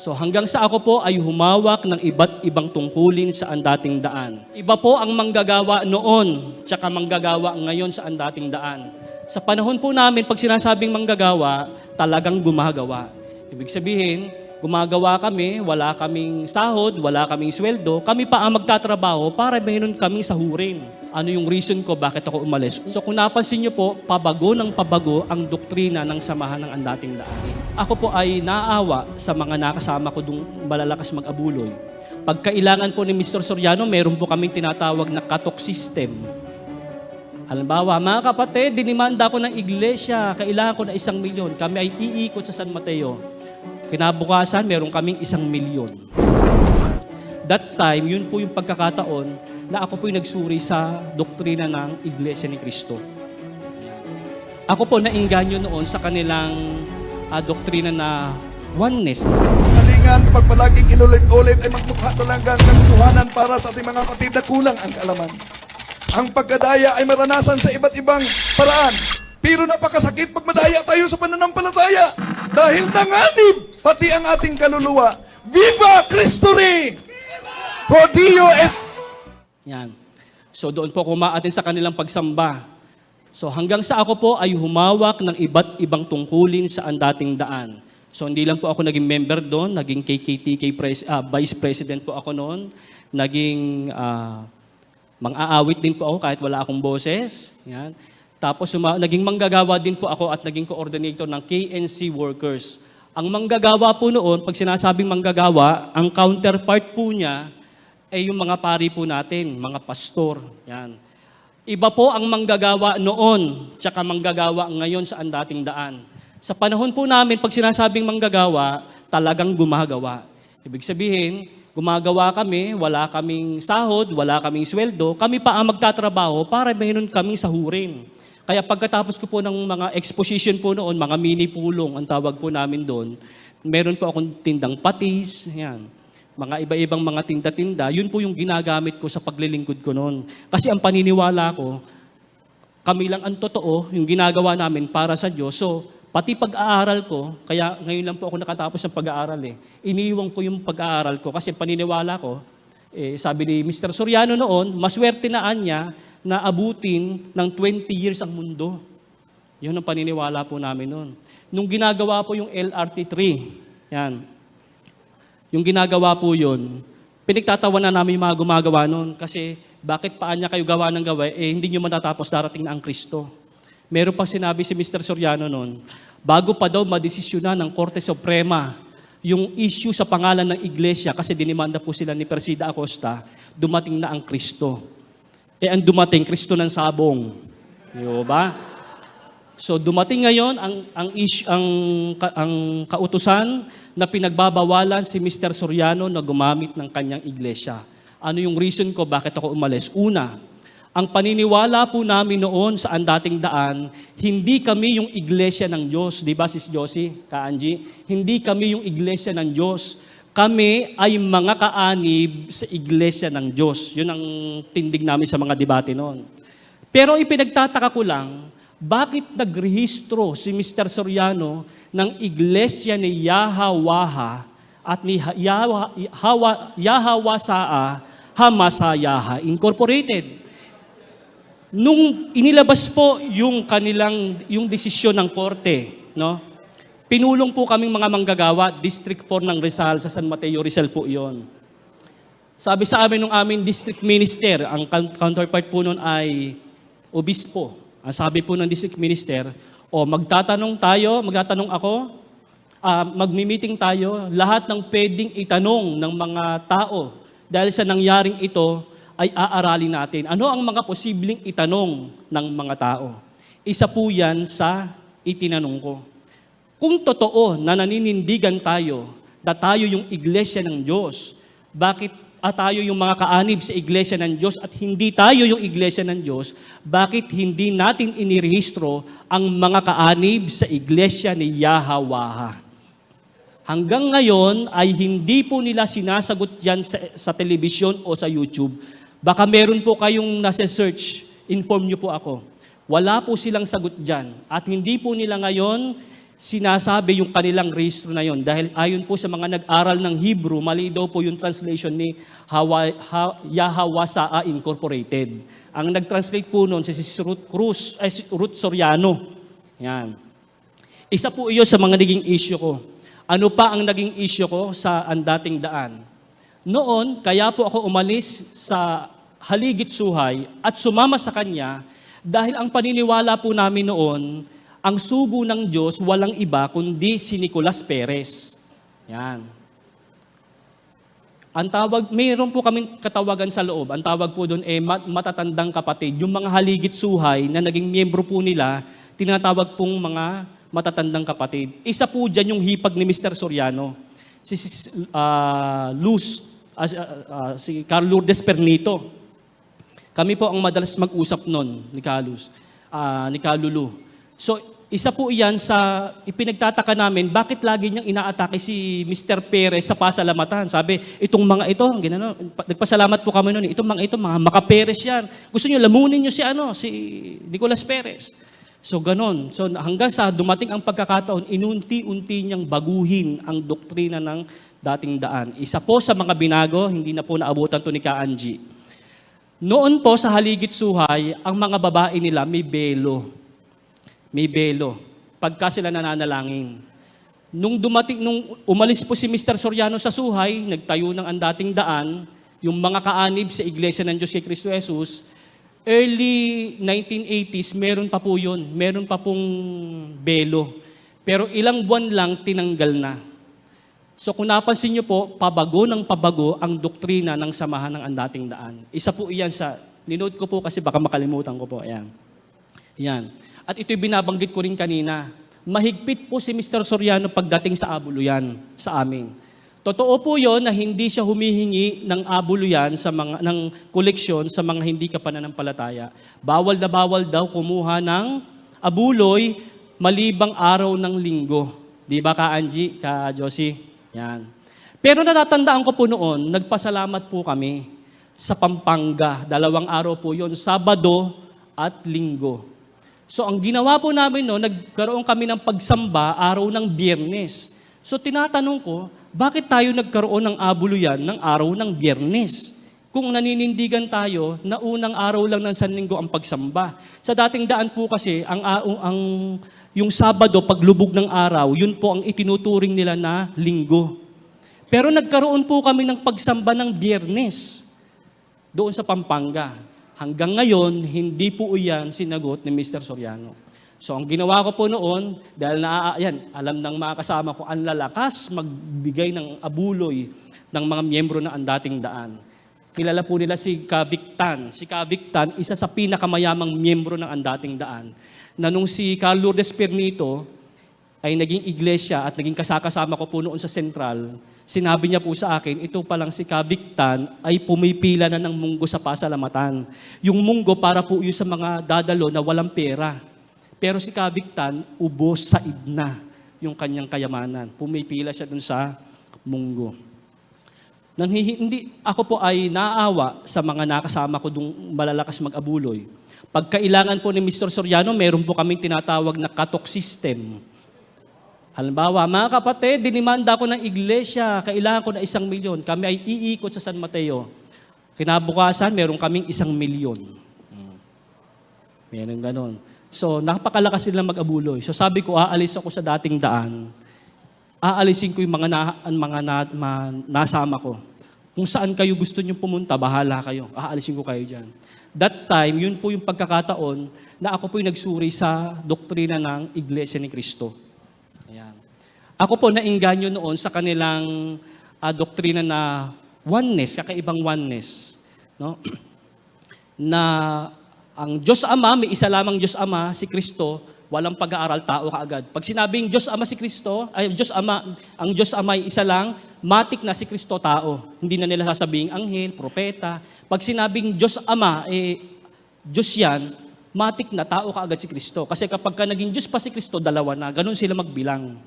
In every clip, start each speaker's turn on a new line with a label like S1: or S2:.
S1: So hanggang sa ako po ay humawak ng iba't ibang tungkulin sa andating daan. Iba po ang manggagawa noon, tsaka manggagawa ngayon sa andating daan. Sa panahon po namin, pag sinasabing manggagawa, talagang gumagawa. Ibig sabihin, gumagawa kami, wala kaming sahod, wala kaming sweldo, kami pa ang magtatrabaho para meron kaming sahurin. Ano yung reason ko bakit ako umalis? So kung napansin niyo po, pabago ng pabago ang doktrina ng samahan ng andating daan. Ako po ay naawa sa mga nakasama ko dung malalakas mag-abuloy. Pag kailangan po ni Mr. Soriano, meron po kaming tinatawag na katok system. Halimbawa, mga kapatid, dinimanda ko ng iglesia, kailangan ko na isang milyon. Kami ay iikot sa San Mateo. Kinabukasan, meron kaming isang milyon. That time, yun po yung pagkakataon na ako po yung nagsuri sa doktrina ng Iglesia ni Cristo. Ako po nainganyo noon sa kanilang ah, doktrina na oneness.
S2: Kalingan, pag palaging inulit-ulit ay magmukha talagang katotohanan para sa ating mga kapatid na kulang ang kaalaman. Ang pagkadaya ay maranasan sa iba't ibang paraan. Pero napakasakit pag madaya tayo sa pananampalataya. Dahil nanganib pati ang ating kaluluwa. Viva Cristo Rey! Pro Dio et
S1: Yan. So doon po kumaatin sa kanilang pagsamba. So hanggang sa ako po ay humawak ng iba't ibang tungkulin sa andating daan. So hindi lang po ako naging member doon, naging KKTK pres- ah, Vice President po ako noon, naging ah, mang-aawit din po ako kahit wala akong boses. Yan. Tapos suma- naging manggagawa din po ako at naging coordinator ng KNC workers. Ang manggagawa po noon, pag sinasabing manggagawa, ang counterpart po niya ay yung mga pari po natin, mga pastor. Yan. Iba po ang manggagawa noon, tsaka manggagawa ngayon sa andating daan. Sa panahon po namin, pag sinasabing manggagawa, talagang gumagawa. Ibig sabihin, gumagawa kami, wala kaming sahod, wala kaming sweldo, kami pa ang magtatrabaho para mayroon kaming sahurin. Kaya pagkatapos ko po ng mga exposition po noon, mga mini pulong ang tawag po namin doon, meron po akong tindang patis, yan mga iba-ibang mga tinda-tinda, yun po yung ginagamit ko sa paglilingkod ko noon. Kasi ang paniniwala ko, kami lang ang totoo, yung ginagawa namin para sa Diyos. So, pati pag-aaral ko, kaya ngayon lang po ako nakatapos ng pag-aaral eh, iniiwan ko yung pag-aaral ko kasi paniniwala ko, eh, sabi ni Mr. Soriano noon, maswerte na niya na abutin ng 20 years ang mundo. Yun ang paniniwala po namin noon. Nung ginagawa po yung LRT3, yan, yung ginagawa po yun, pinagtatawa na namin yung mga gumagawa nun kasi bakit paan niya kayo gawa ng gawa, eh hindi nyo matatapos darating na ang Kristo. Meron pang sinabi si Mr. Soriano noon, bago pa daw madesisyonan ng Korte Suprema yung issue sa pangalan ng iglesia kasi dinimanda po sila ni Persida Acosta, dumating na ang Kristo. Eh ang dumating, Kristo ng sabong. Di ba? So dumating ngayon ang ang issue, ang ka- ang kautusan na pinagbabawalan si Mr. Soriano na gumamit ng kanyang iglesia. Ano yung reason ko bakit ako umalis? Una, ang paniniwala po namin noon sa andating daan, hindi kami yung iglesia ng Diyos. Di ba, Sis Josie, Ka-Angie? Hindi kami yung iglesia ng Diyos. Kami ay mga kaanib sa iglesia ng Diyos. Yun ang tindig namin sa mga debate noon. Pero ipinagtataka ko lang, bakit nagrehistro si Mr. Soriano ng iglesia ni Yahawaha at ni Ha- Yawa, Hawa, Yahawasaa Hamasayaha Incorporated? Nung inilabas po yung kanilang yung desisyon ng korte, no? Pinulong po kaming mga manggagawa, District 4 ng Rizal sa San Mateo Rizal po 'yon. Sabi sa amin ng aming district minister, ang coun- counterpart po nun ay obispo. Ang sabi po ng district minister, o magtatanong tayo, magtatanong ako, ah, magmi-meeting tayo, lahat ng pwedeng itanong ng mga tao dahil sa nangyaring ito ay aaralin natin. Ano ang mga posibleng itanong ng mga tao? Isa po yan sa itinanong ko. Kung totoo na naninindigan tayo na tayo yung iglesia ng Diyos, bakit at tayo yung mga kaanib sa iglesia ng Diyos at hindi tayo yung iglesia ng Diyos, bakit hindi natin inirehistro ang mga kaanib sa iglesia ni Yahawaha? Hanggang ngayon ay hindi po nila sinasagot yan sa, sa telebisyon o sa YouTube. Baka meron po kayong nasa search, inform nyo po ako. Wala po silang sagot dyan. At hindi po nila ngayon sinasabi yung kanilang rehistro na yon dahil ayon po sa mga nag-aral ng Hebrew, mali daw po yung translation ni Hawa, ha, Yahawasaa Incorporated. Ang nag-translate po noon si Sis Ruth Cruz, ay si Ruth Soriano. Yan. Isa po iyon sa mga naging issue ko. Ano pa ang naging issue ko sa ang dating daan? Noon, kaya po ako umalis sa Haligit Suhay at sumama sa kanya dahil ang paniniwala po namin noon, ang sugo ng Diyos walang iba kundi si Nicolas Perez. Yan. Ang tawag, mayroon po kaming katawagan sa loob. Ang tawag po doon eh mat- matatandang kapatid. Yung mga haligit suhay na naging miyembro po nila, tinatawag pong mga matatandang kapatid. Isa po dyan yung hipag ni Mr. Soriano. Si, si ah, Luz, ah, ah, si Carl Lourdes Pernito. Kami po ang madalas mag-usap noon ni Carlos, ah, ni Kalulu. So, isa po iyan sa ipinagtataka namin, bakit lagi niyang inaatake si Mr. Perez sa pasalamatan? Sabi, itong mga ito, ginano, nagpasalamat po kami noon, itong mga ito, mga makaperes yan. Gusto niyo lamunin niyo si ano, si Nicolas Perez. So ganon. So hanggang sa dumating ang pagkakataon, inunti-unti niyang baguhin ang doktrina ng dating daan. Isa po sa mga binago, hindi na po naabutan to ni Ka Angie. Noon po sa Haligit Suhay, ang mga babae nila may belo. May belo. Pagka sila nananalangin. Nung dumating, nung umalis po si Mr. Soriano sa Suhay, nagtayo ng ang dating daan, yung mga kaanib sa Iglesia ng Diyos kay Kristo Jesus, early 1980s, meron pa po yun. Meron pa pong belo. Pero ilang buwan lang, tinanggal na. So kung napansin niyo po, pabago ng pabago ang doktrina ng samahan ng andating daan. Isa po iyan sa, ninote ko po kasi baka makalimutan ko po. Ayan. Yan. At ito'y binabanggit ko rin kanina. Mahigpit po si Mr. Soriano pagdating sa abuluyan sa amin. Totoo po yon na hindi siya humihingi ng abuluyan sa mga ng koleksyon sa mga hindi kapananampalataya. Bawal na bawal daw kumuha ng abuloy malibang araw ng linggo. Di ba ka Angie, ka Josie? Yan. Pero natatandaan ko po noon, nagpasalamat po kami sa Pampanga. Dalawang araw po yon Sabado at Linggo. So ang ginawa po namin no, nagkaroon kami ng pagsamba araw ng biyernes. So tinatanong ko, bakit tayo nagkaroon ng abuluyan ng araw ng biyernes? Kung naninindigan tayo na unang araw lang ng San Linggo ang pagsamba. Sa dating daan po kasi, ang, ang yung Sabado, paglubog ng araw, yun po ang itinuturing nila na linggo. Pero nagkaroon po kami ng pagsamba ng biyernes doon sa Pampanga. Hanggang ngayon, hindi po iyan sinagot ni Mr. Soriano. So ang ginawa ko po noon, dahil na, yan, alam ng mga kasama ko, ang lalakas magbigay ng abuloy ng mga miyembro na ang dating daan. Kilala po nila si Kavictan. Si Kavictan, isa sa pinakamayamang miyembro ng ang dating daan. Na nung si Carl Lourdes Pernito ay naging iglesia at naging kasakasama ko po noon sa Central, sinabi niya po sa akin, ito pa lang si Kavictan ay pumipila na ng munggo sa pasalamatan. Yung munggo para po yung sa mga dadalo na walang pera. Pero si Kavictan, ubos sa idna yung kanyang kayamanan. Pumipila siya dun sa munggo. Nanhihi, hindi, ako po ay naawa sa mga nakasama ko dung malalakas mag-abuloy. Pag kailangan po ni Mr. Soriano, meron po kaming tinatawag na katok system. Halimbawa, mga kapatid, dinimanda ko ng iglesia, kailangan ko na isang milyon. Kami ay iikot sa San Mateo. Kinabukasan, meron kaming isang milyon. Hmm. Meron ganon. So, napakalakas nila mag-abuloy. So, sabi ko, aalis ako sa dating daan. Aalisin ko yung mga, na, mga na, ma- nasama ko. Kung saan kayo gusto nyo pumunta, bahala kayo. Aalisin ko kayo dyan. That time, yun po yung pagkakataon na ako po yung nagsuri sa doktrina ng Iglesia ni Cristo. Ayan. Ako po nainganyo noon sa kanilang ah, doktrina na oneness, kakaibang oneness. No? na ang Diyos Ama, may isa lamang Diyos Ama, si Kristo, walang pag-aaral, tao kaagad. Pag sinabing Diyos Ama si Kristo, ay Diyos Ama, ang Diyos Ama ay isa lang, matik na si Kristo tao. Hindi na nila sasabing anghel, propeta. Pag sinabing Diyos Ama, eh, Diyos yan, matik na tao kaagad si Kristo. Kasi kapag ka naging Diyos pa si Kristo, dalawa na. Ganun sila magbilang.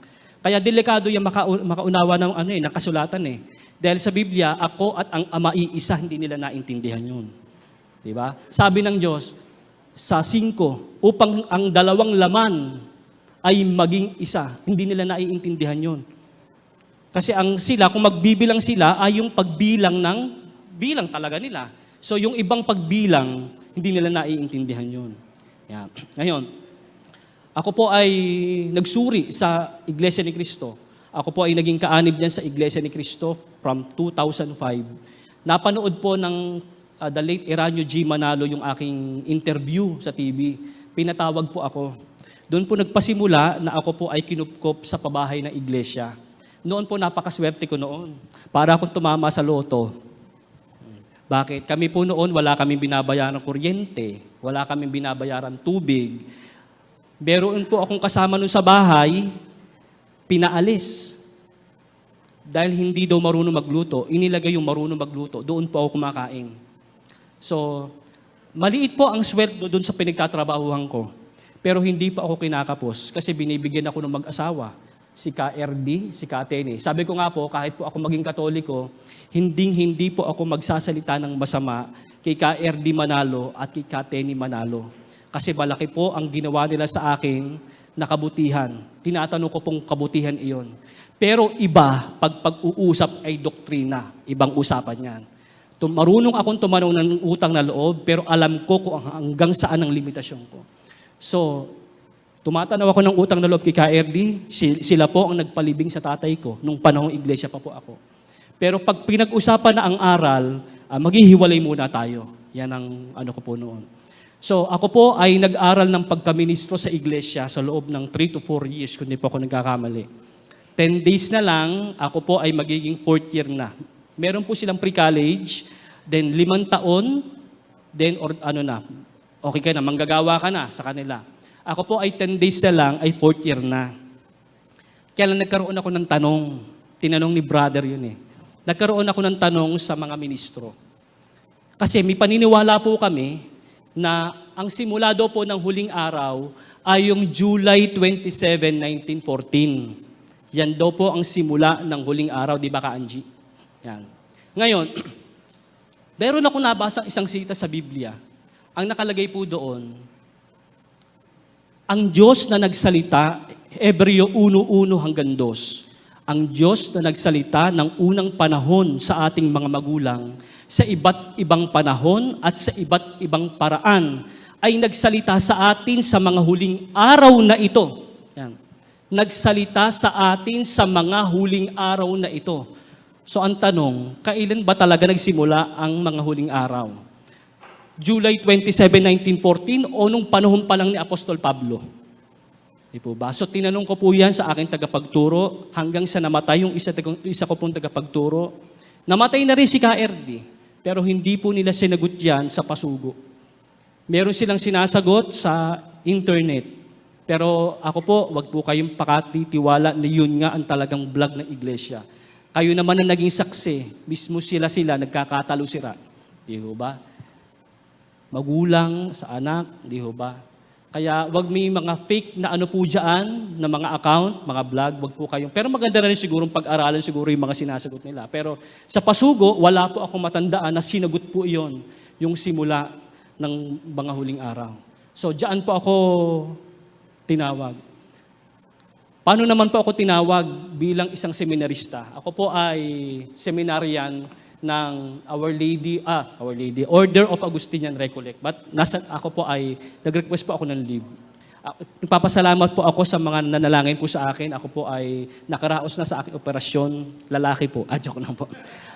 S1: Kaya delikado yung maka, makaunawa ng ano eh, ng kasulatan eh. Dahil sa Biblia, ako at ang Ama iisa, hindi nila naintindihan yun. Di ba? Sabi ng Diyos, sa 5, upang ang dalawang laman ay maging isa. Hindi nila naiintindihan yon. Kasi ang sila, kung magbibilang sila, ay yung pagbilang ng bilang talaga nila. So yung ibang pagbilang, hindi nila naiintindihan yun. Yan. Ngayon, ako po ay nagsuri sa Iglesia ni Cristo. Ako po ay naging kaanib niyan sa Iglesia ni Cristo from 2005. Napanood po ng uh, the late Eranio G. Manalo yung aking interview sa TV. Pinatawag po ako. Doon po nagpasimula na ako po ay kinupkop sa pabahay ng iglesia. Noon po napakaswerte ko noon. Para akong tumama sa loto. Bakit? Kami po noon wala kaming binabayaran kuryente, wala kaming binabayaran tubig. Meron po akong kasama nun sa bahay, pinaalis. Dahil hindi daw marunong magluto, inilagay yung marunong magluto, doon po ako kumakain. So, maliit po ang sweldo doon sa pinagtatrabahuhan ko. Pero hindi pa ako kinakapos kasi binibigyan ako ng mag-asawa. Si KRD, si Katene. Sabi ko nga po, kahit po ako maging katoliko, hindi hindi po ako magsasalita ng masama kay KRD Manalo at kay Katene Manalo. Kasi malaki po ang ginawa nila sa akin na kabutihan. Tinatanong ko pong kabutihan iyon. Pero iba, pag pag-uusap ay doktrina. Ibang usapan yan. Tum- Marunong akong tumanong ng utang na loob, pero alam ko kung hanggang saan ang limitasyon ko. So, tumatanaw ako ng utang na loob kay KRD, si- sila po ang nagpalibing sa tatay ko nung panahong iglesia pa po ako. Pero pag pinag-usapan na ang aral, ah, maghihiwalay muna tayo. Yan ang ano ko po noon. So ako po ay nag-aral ng pagkaministro sa iglesia sa loob ng 3 to 4 years kung di po ako nagkakamali. 10 days na lang, ako po ay magiging fourth year na. Meron po silang pre-college, then limang taon, then or ano na, okay ka na, manggagawa ka na sa kanila. Ako po ay 10 days na lang, ay fourth year na. Kaya lang nagkaroon ako ng tanong. Tinanong ni brother yun eh. Nagkaroon ako ng tanong sa mga ministro. Kasi may paniniwala po kami na ang simula daw po ng huling araw ay yung July 27, 1914. Yan daw po ang simula ng huling araw, di ba ka, Angie? Yan. Ngayon, meron ako nabasa isang sita sa Biblia. Ang nakalagay po doon, ang Diyos na nagsalita, Hebreo 1.1 hanggang 2. Ang Diyos na nagsalita ng unang panahon sa ating mga magulang, sa iba't ibang panahon at sa iba't ibang paraan, ay nagsalita sa atin sa mga huling araw na ito. Yan. Nagsalita sa atin sa mga huling araw na ito. So ang tanong, kailan ba talaga nagsimula ang mga huling araw? July 27, 1914 o nung panahon pa lang ni Apostol Pablo? Di po ba? So tinanong ko po yan sa aking tagapagturo hanggang sa namatay yung isa, isa ko pong tagapagturo. Namatay na rin si KRD, pero hindi po nila sinagot yan sa pasugo. Meron silang sinasagot sa internet. Pero ako po, wag po kayong pakatitiwala na yun nga ang talagang vlog ng iglesia. Kayo naman ang naging saksi. Mismo sila sila, nagkakatalo sila. Di ba? Magulang, sa anak, di ho ba? Kaya wag may mga fake na ano po dyan, na mga account, mga vlog, wag po kayong. Pero maganda na rin siguro pag-aralan siguro yung mga sinasagot nila. Pero sa pasugo, wala po ako matandaan na sinagot po iyon, yung simula ng mga huling araw. So diyan po ako tinawag. Paano naman po ako tinawag bilang isang seminarista? Ako po ay seminarian ng Our Lady, ah, Our Lady, Order of Augustinian Recollect. But nasa, ako po ay, nag-request po ako ng leave. Ah, Nagpapasalamat po ako sa mga nanalangin po sa akin. Ako po ay nakaraos na sa aking operasyon. Lalaki po. Ah, joke lang po.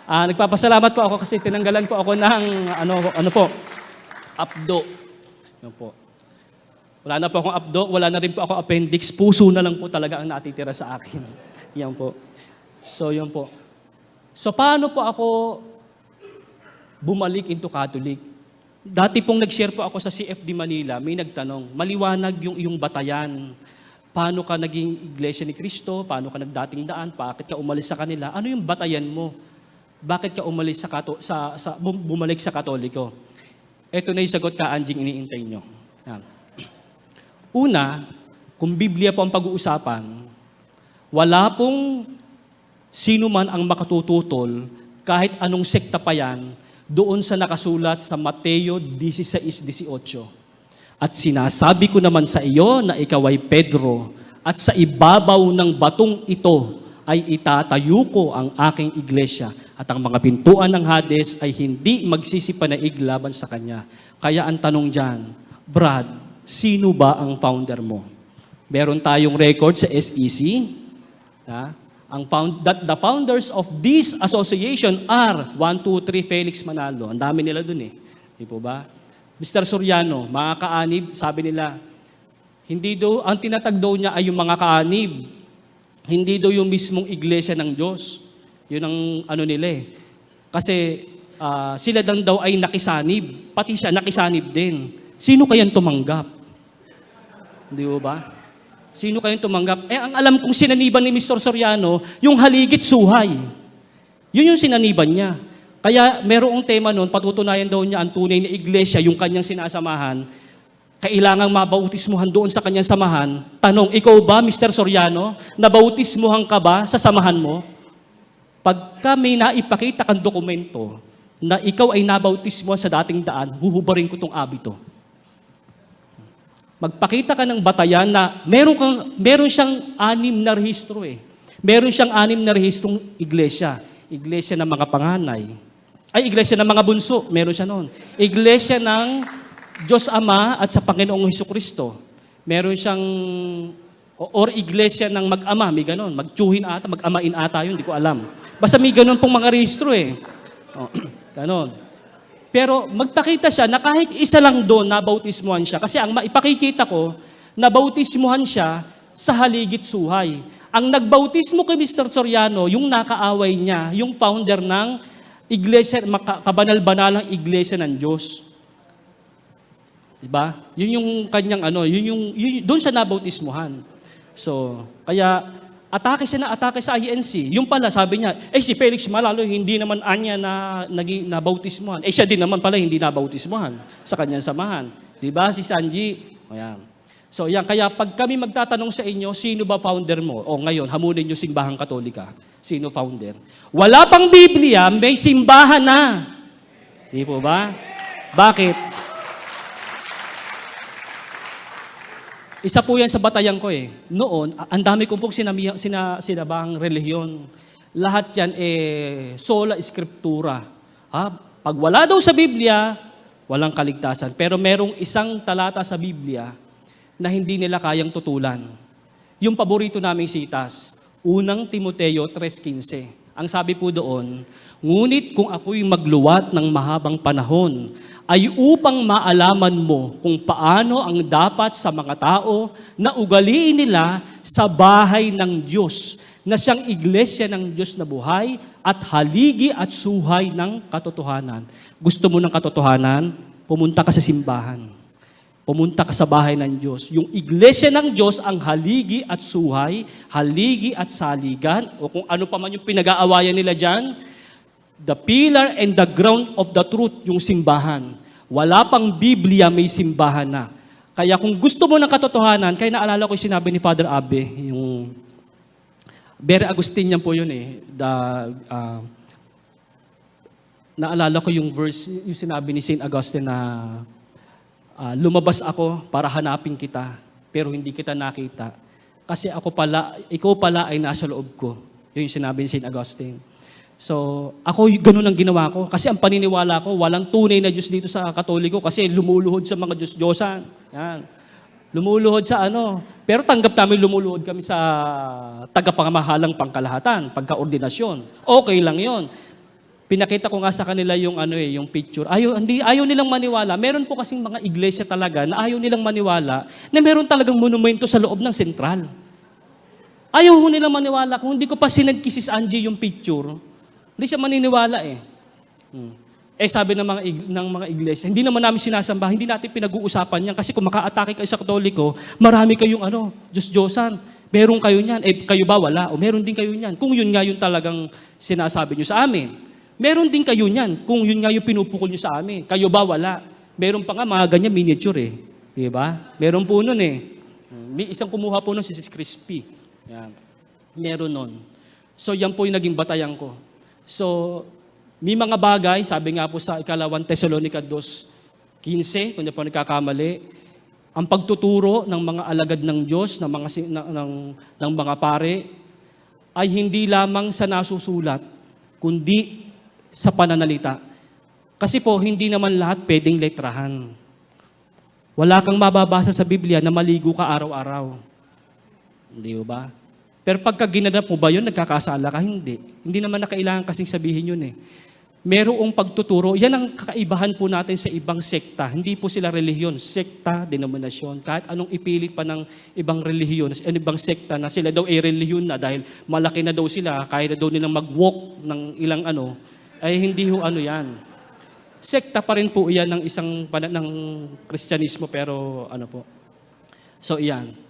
S1: Ah, nagpapasalamat po ako kasi tinanggalan po ako ng ano, ano po, abdo. Yan po. Wala na po akong abdo, wala na rin po ako appendix. Puso na lang po talaga ang natitira sa akin. Yan po. So, yun po. So, paano po ako bumalik into Catholic? Dati pong nag-share po ako sa CFD Manila, may nagtanong, maliwanag yung iyong batayan. Paano ka naging iglesia ni Kristo? Paano ka nagdating daan? Bakit ka umalis sa kanila? Ano yung batayan mo? Bakit ka umalis sa, kato, sa, sa bum- bumalik sa Katoliko? Ito na yung sagot ka, Anjing, iniintay nyo. Yan. Una, kung Biblia po ang pag-uusapan, wala pong sino man ang makatututol, kahit anong sekta pa yan, doon sa nakasulat sa Mateo 16.18. At sinasabi ko naman sa iyo na ikaw ay Pedro, At sa ibabaw ng batong ito ay itatayo ko ang aking iglesia at ang mga pintuan ng Hades ay hindi magsisipanaig laban sa kanya. Kaya ang tanong dyan, Brad, sino ba ang founder mo? Meron tayong record sa SEC. Ha? Ang found, that the founders of this association are 1, 2, 3, Felix Manalo. Ang dami nila dun eh. Di po ba? Mr. Soriano, mga kaanib, sabi nila, hindi daw, ang tinatag daw niya ay yung mga kaanib. Hindi daw yung mismong iglesia ng Diyos. Yun ang ano nila eh. Kasi ah, sila lang daw ay nakisanib. Pati siya nakisanib din. Sino kayang tumanggap? Di ba ba? Sino kayang tumanggap? Eh, ang alam kong sinaniban ni Mr. Soriano, yung haligit suhay. Yun yung sinaniban niya. Kaya merong tema noon, patutunayan daw niya ang tunay na iglesia, yung kanyang sinasamahan, kailangang mabautismuhan doon sa kanyang samahan. Tanong, ikaw ba, Mr. Soriano, nabautismuhan ka ba sa samahan mo? Pagka may naipakita kang dokumento na ikaw ay nabautismuhan sa dating daan, huhubarin ko tong abito. Magpakita ka ng batayan na meron, kang, meron siyang anim na rehistro eh. Meron siyang anim na rehistrong iglesia. Iglesia ng mga panganay. Ay, iglesia ng mga bunso. Meron siya noon. Iglesia ng Diyos Ama at sa Panginoong Heso Kristo. Meron siyang or iglesia ng mag-ama, may ganon. Magtsuhin ata, mag-amain ata yun, hindi ko alam. Basta may ganon pong mga rehistro eh. O, ganon. Pero magpakita siya na kahit isa lang doon nabautismuhan siya. Kasi ang maipakikita ko, nabautismuhan siya sa haligit suhay. Ang nagbautismo kay Mr. Soriano, yung nakaaway niya, yung founder ng iglesia, kabanal-banalang iglesia ng Diyos. Diba? Yun yung kanyang ano, yun yung, yun, doon siya nabautismuhan. So, kaya atake siya na atake sa INC. Yung pala, sabi niya, eh si Felix Malalo, hindi naman anya na naging nabautismuhan. Eh siya din naman pala hindi nabautismuhan sa kanyang samahan. Di ba? Si Sanji. Ayan. So yan, kaya pag kami magtatanong sa inyo, sino ba founder mo? O ngayon, hamunin nyo simbahang katolika. Sino founder? Wala pang Biblia, may simbahan na. Di po ba? Bakit? Isa po yan sa batayan ko eh. Noon, ang dami kong pong sinami, sina, sinabang relihiyon. Lahat yan eh, sola scriptura. Ah, pag wala daw sa Biblia, walang kaligtasan. Pero merong isang talata sa Biblia na hindi nila kayang tutulan. Yung paborito naming sitas, unang Timoteo 3.15. Ang sabi po doon, Ngunit kung ako'y magluwat ng mahabang panahon, ay upang maalaman mo kung paano ang dapat sa mga tao na ugaliin nila sa bahay ng Diyos, na siyang iglesia ng Diyos na buhay at haligi at suhay ng katotohanan. Gusto mo ng katotohanan? Pumunta ka sa simbahan. Pumunta ka sa bahay ng Diyos. Yung iglesia ng Diyos ang haligi at suhay, haligi at saligan, o kung ano pa man yung pinag-aawayan nila dyan, the pillar and the ground of the truth, yung simbahan. Wala pang Biblia, may simbahan na. Kaya kung gusto mo ng katotohanan, kaya naalala ko yung sinabi ni Father Abe, yung Very Agustinian po yun eh. The, ah, naalala ko yung verse, yung sinabi ni St. Augustine na Ah, lumabas ako para hanapin kita, pero hindi kita nakita. Kasi ako pala, ikaw pala ay nasa loob ko. Yun yung sinabi ni St. Augustine. So, ako ganun ang ginawa ko. Kasi ang paniniwala ko, walang tunay na Diyos dito sa Katoliko kasi lumuluhod sa mga Diyos-Diyosan. Yan. Lumuluhod sa ano. Pero tanggap namin lumuluhod kami sa tagapangamahalang pangkalahatan, pagkaordinasyon. Okay lang yon. Pinakita ko nga sa kanila yung ano eh, yung picture. Ayaw, hindi, ayaw nilang maniwala. Meron po kasing mga iglesia talaga na ayaw nilang maniwala na meron talagang monumento sa loob ng sentral. Ayaw ho nilang maniwala. Kung hindi ko pa sinad kay Angie yung picture, hindi siya maniniwala eh. Hmm. Eh sabi ng mga, ng mga iglesia, hindi naman namin sinasamba, hindi natin pinag-uusapan yan kasi kung maka-atake kayo sa katoliko, marami kayong ano, Diyos-Diyosan. Meron kayo niyan. Eh kayo ba wala? O meron din kayo niyan. Kung yun nga yung talagang sinasabi nyo sa amin. Meron din kayo niyan. Kung yun nga yung pinupukol nyo sa amin. Kayo ba wala? Meron pa nga mga ganyan miniature eh. Di ba? Meron po nun eh. May isang kumuha po nun si Sis Crispy. Yan. Meron nun. So yan po yung naging batayan ko. So, may mga bagay, sabi nga po sa ikalawang Thessalonica 2.15, kung di po nagkakamali, ang pagtuturo ng mga alagad ng Diyos, ng mga, ng, ng, ng mga pare, ay hindi lamang sa nasusulat, kundi sa pananalita. Kasi po, hindi naman lahat pwedeng letrahan. Wala kang mababasa sa Biblia na maligo ka araw-araw. Hindi ba? Pero pagka ginanap mo ba yun, nagkakasala ka? Hindi. Hindi naman na kailangan kasing sabihin yun eh. Merong pagtuturo, yan ang kakaibahan po natin sa ibang sekta. Hindi po sila relihiyon, sekta, denominasyon. Kahit anong ipilit pa ng ibang relihiyon, ano ibang sekta na sila daw ay relihiyon na dahil malaki na daw sila, kaya na daw nilang mag-walk ng ilang ano, ay hindi ho ano yan. Sekta pa rin po iyan ng isang ng Kristyanismo pero ano po. So iyan.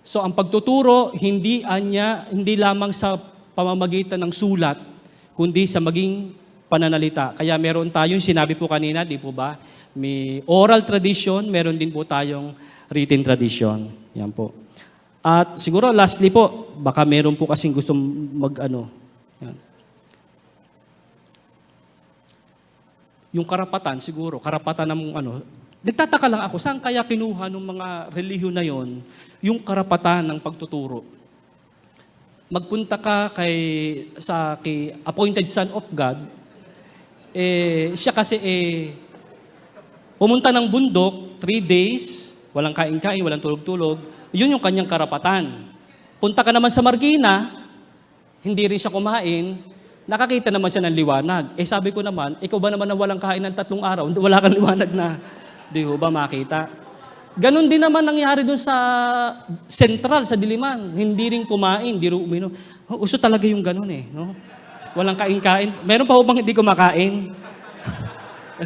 S1: So ang pagtuturo hindi anya hindi lamang sa pamamagitan ng sulat kundi sa maging pananalita. Kaya meron tayong sinabi po kanina, di po ba? May oral tradition, meron din po tayong written tradition. Yan po. At siguro lastly po, baka meron po kasing gusto mag ano. Yan. Yung karapatan siguro, karapatan ng ano, nagtataka lang ako, saan kaya kinuha ng mga relihiyon na yon yung karapatan ng pagtuturo? Magpunta ka kay, sa kay appointed son of God, eh, siya kasi eh, pumunta ng bundok, three days, walang kain-kain, walang tulog-tulog, yun yung kanyang karapatan. Punta ka naman sa Margina, hindi rin siya kumain, nakakita naman siya ng liwanag. Eh sabi ko naman, ikaw ba naman na walang kain ng tatlong araw, wala kang liwanag na, di ho ba makita? Ganon din naman nangyari dun sa Central, sa Diliman. Hindi rin kumain, di rin uminom. Uso talaga yung ganon eh. No? Walang kain-kain. Meron pa ho bang hindi kumakain?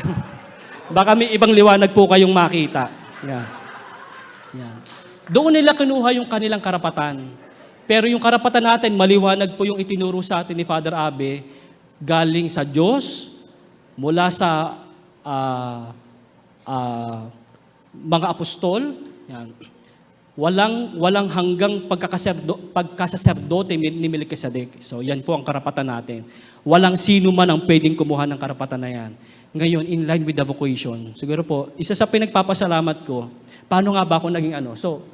S1: Baka may ibang liwanag po kayong makita. Yan. Yan. Doon nila kinuha yung kanilang karapatan. Pero yung karapatan natin, maliwanag po yung itinuro sa atin ni Father Abe, galing sa Diyos, mula sa ah, ah, mga apostol, yan. Walang walang hanggang pagkakaserdo, pagkasaserdote ni Melchizedek. So yan po ang karapatan natin. Walang sino man ang pwedeng kumuha ng karapatan na yan. Ngayon, in line with the vocation. Siguro po, isa sa pinagpapasalamat ko, paano nga ba ako naging ano? So,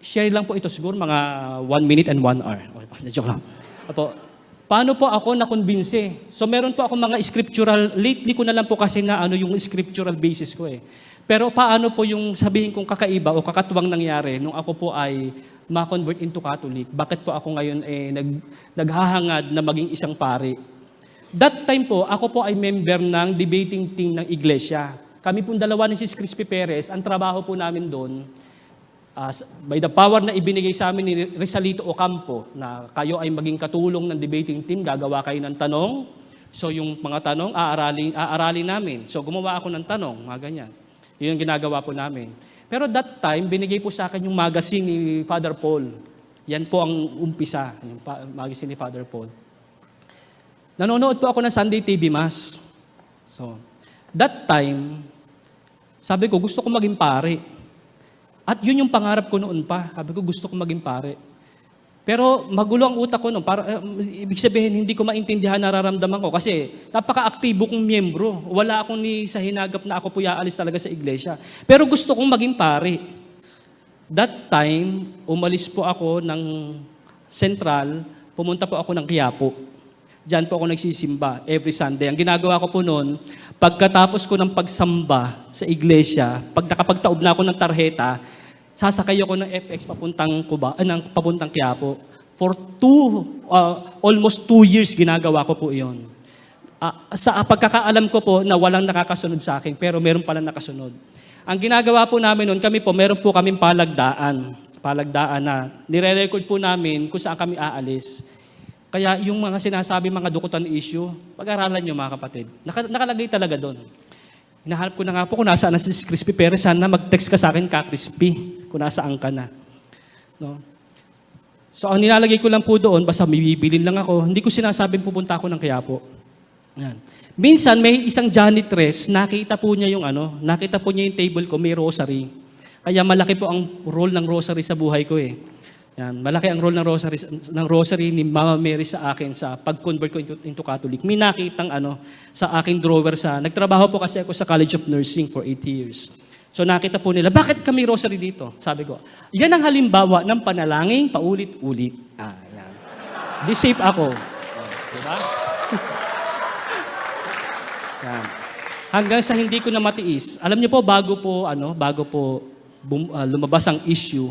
S1: share lang po ito siguro mga one minute and one hour. Okay, joke lang. Apo, paano po ako nakonbinse? So meron po ako mga scriptural, lately ko na lang po kasi na ano yung scriptural basis ko eh. Pero paano po yung sabihin kong kakaiba o kakatuwang nangyari nung ako po ay ma-convert into Catholic? Bakit po ako ngayon eh, nag, naghahangad na maging isang pari? That time po, ako po ay member ng debating team ng iglesia. Kami pong dalawa ni Sis Crispy Perez, ang trabaho po namin doon, s- by the power na ibinigay sa amin ni Rizalito Ocampo na kayo ay maging katulong ng debating team, gagawa kayo ng tanong. So yung mga tanong, aaralin, aaralin namin. So gumawa ako ng tanong, mga ganyan. Yun yung ginagawa po namin. Pero that time, binigay po sa akin yung magazine ni Father Paul. Yan po ang umpisa, yung magazine ni Father Paul. Nanonood po ako ng Sunday TV Mass. So, that time, sabi ko, gusto ko maging pare. At yun yung pangarap ko noon pa. Sabi ko, gusto ko maging pare. Pero magulo ang utak ko noon. Para, eh, ibig sabihin, hindi ko maintindihan nararamdaman ko. Kasi napaka-aktibo kong miyembro. Wala akong ni sa hinagap na ako po yaalis talaga sa iglesia. Pero gusto kong maging pare. That time, umalis po ako ng Central, pumunta po ako ng Quiapo. Diyan po ako nagsisimba every Sunday. Ang ginagawa ko po noon, pagkatapos ko ng pagsamba sa iglesia, pag nakapagtaob na ako ng tarheta, sasakay ako ng FX papuntang Cuba, ah, ng papuntang Quiapo. For two, uh, almost two years ginagawa ko po iyon. Ah, sa pagkakaalam ko po na walang nakakasunod sa akin, pero meron pala nakasunod. Ang ginagawa po namin noon, kami po, meron po kaming palagdaan. Palagdaan na nire-record po namin kung saan kami aalis. Kaya yung mga sinasabi mga dukutan issue, pag-aralan nyo mga kapatid. Naka, nakalagay talaga doon. Hinahanap ko na nga po kung nasaan na si Crispy Perez. Sana mag-text ka sa akin ka, Crispy, kung nasaan ka na. No? So ang nilalagay ko lang po doon, basta may lang ako, hindi ko sinasabing pupunta ako ng Quiapo. Yan. Minsan may isang janitress, nakita po niya yung ano, nakita po niya yung table ko, may rosary. Kaya malaki po ang role ng rosary sa buhay ko eh. Yan, malaki ang role ng rosary, ng rosary ni Mama Mary sa akin sa pag-convert ko into, into Catholic. May nakitang ano sa aking drawer sa, nagtrabaho po kasi ako sa College of Nursing for 8 years. So nakita po nila, bakit kami rosary dito? Sabi ko, yan ang halimbawa ng panalangin paulit-ulit. Ah, yan. Be safe ako. Oh, di ba? yan. Hanggang sa hindi ko na matiis. Alam niyo po, bago po, ano, bago po bum- ah, lumabas ang issue,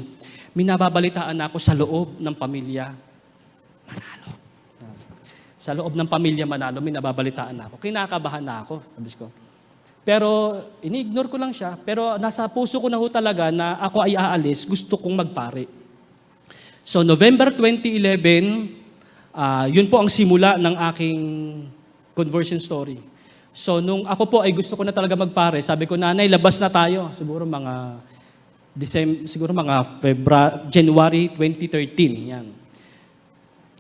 S1: minababalitaan ako sa loob ng pamilya. Manalo. Yan. Sa loob ng pamilya Manalo, minababalitaan ako. Kinakabahan na ako. Sabi ko, pero ini-ignore ko lang siya. Pero nasa puso ko na ho talaga na ako ay aalis, gusto kong magpare. So November 2011, ah, yun po ang simula ng aking conversion story. So nung ako po ay gusto ko na talaga magpare, sabi ko, nanay, labas na tayo. Siguro mga December, siguro mga February, January 2013, yan.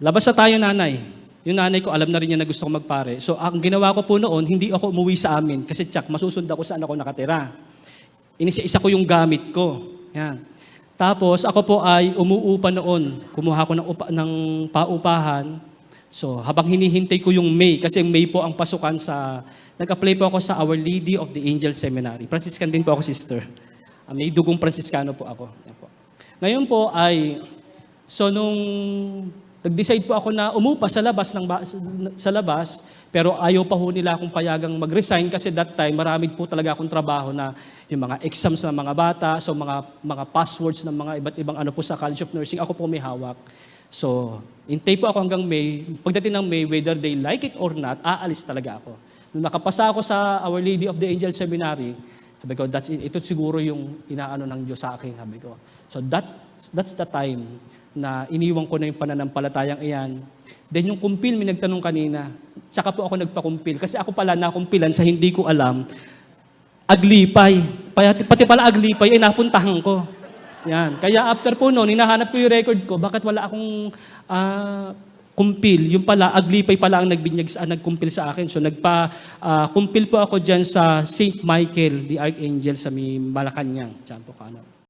S1: Labas na tayo, nanay. Yung nanay ko, alam na rin niya na gusto ko magpare. So, ang ginawa ko po noon, hindi ako umuwi sa amin. Kasi, tsak, masusunda ko saan ako nakatira. Inisa-isa ko yung gamit ko. Yan. Tapos, ako po ay umuupa noon. Kumuha ko ng, upa, ng paupahan. So, habang hinihintay ko yung May, kasi May po ang pasukan sa... Nag-apply po ako sa Our Lady of the Angel Seminary. Franciscan din po ako, sister. Ah, may dugong Franciscano po ako. Yan po. Ngayon po ay... So, nung nag-decide po ako na umupa sa labas ng ba- sa labas, pero ayaw pa ho nila akong payagang mag-resign kasi that time marami po talaga akong trabaho na yung mga exams ng mga bata, so mga mga passwords ng mga iba't ibang ano po sa College of Nursing, ako po may hawak. So, intay po ako hanggang May. Pagdating ng May, whether they like it or not, aalis talaga ako. Nung nakapasa ako sa Our Lady of the Angel Seminary, sabi ko, that's it. ito siguro yung inaano ng Diyos sa akin, sabi ko. So that, that's the time na iniwan ko na yung pananampalatayang iyan. Then yung kumpil, may nagtanong kanina, tsaka po ako nagpakumpil. Kasi ako pala nakumpilan sa hindi ko alam, aglipay. Pati, pati pala aglipay ay napuntahan ko. Yan. Kaya after po noon, hinahanap ko yung record ko, bakit wala akong ah, kumpil? Yung pala, aglipay pala ang nagbinyag sa, nagkumpil sa akin. So nagpa, ah, po ako dyan sa St. Michael, the Archangel sa may Malacanang. Diyan po kano.